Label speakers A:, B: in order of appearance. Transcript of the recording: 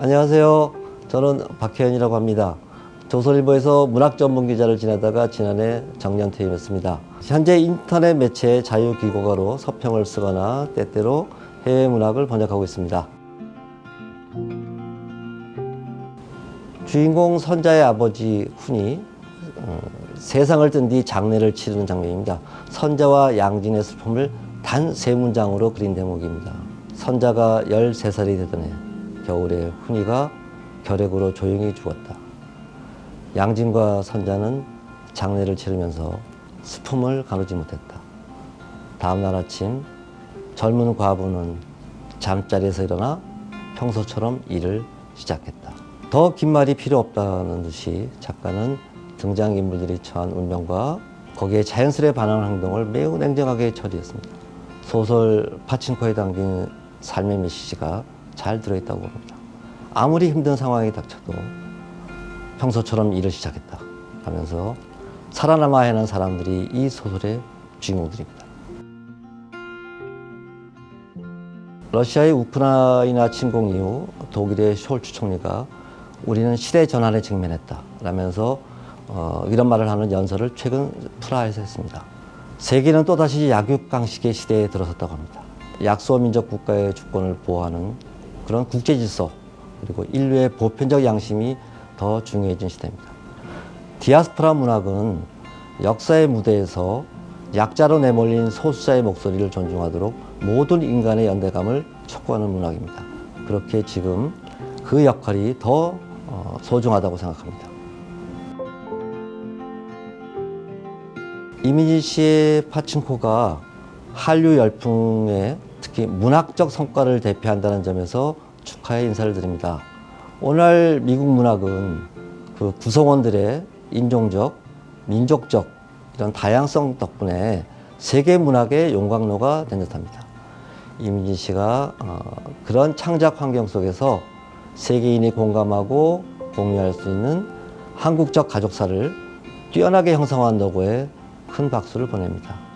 A: 안녕하세요. 저는 박혜연이라고 합니다. 조선일보에서 문학 전문 기자를 지내다가 지난해 정년 퇴임했습니다. 현재 인터넷 매체 자유기고가로 서평을 쓰거나 때때로 해외 문학을 번역하고 있습니다. 주인공 선자의 아버지 훈이 어, 세상을 뜬 뒤 장례를 치르는 장면입니다. 선자와 양진의 슬픔을 단 세 문장으로 그린 대목입니다. 선자가 13살이 되던 해 겨울에 훈이가 결핵으로 조용히 죽었다. 양진과 선자는 장례를 치르면서 슬픔을 가누지 못했다. 다음 날 아침 젊은 과부는 잠자리에서 일어나 평소처럼 일을 시작했다. 더 긴 말이 필요 없다는 듯이 작가는 등장인물들이 처한 운명과 거기에 자연스레 반응하는 행동을 매우 냉정하게 처리했습니다. 소설 파친코에 담긴 삶의 메시지가 잘 들어있다고 봅니다. 아무리 힘든 상황이 닥쳐도 평소처럼 일을 시작했다 하면서 살아남아야 하는 사람들이 이 소설의 주인공들입니다. 러시아의 우크라이나 침공 이후 독일의 숄츠 총리가 우리는 시대 전환에 직면했다 라면서 어, 이런 말을 하는 연설을 최근 프라하에서 했습니다. 세계는 또다시 약육강식의 시대에 들어섰다고 합니다. 약소 민족 국가의 주권을 보호하는 그런 국제 질서 그리고 인류의 보편적 양심이 더 중요해진 시대입니다. 디아스포라 문학은 역사의 무대에서 약자로 내몰린 소수자의 목소리를 존중하도록 모든 인간의 연대감을 촉구하는 문학입니다. 그렇게 지금 그 역할이 더 어, 소중하다고 생각합니다. 이민희 씨의 파친코가 한류 열풍의 특히 문학적 성과를 대표한다는 점에서 축하의 인사를 드립니다. 오늘 미국 문학은 그 구성원들의 인종적, 민족적 이런 다양성 덕분에 세계 문학의 용광로가 된 듯합니다. 이민지 씨가 어, 그런 창작 환경 속에서 세계인이 공감하고 공유할 수 있는 한국적 가족사를 뛰어나게 형성한 노고에 큰 박수를 보냅니다.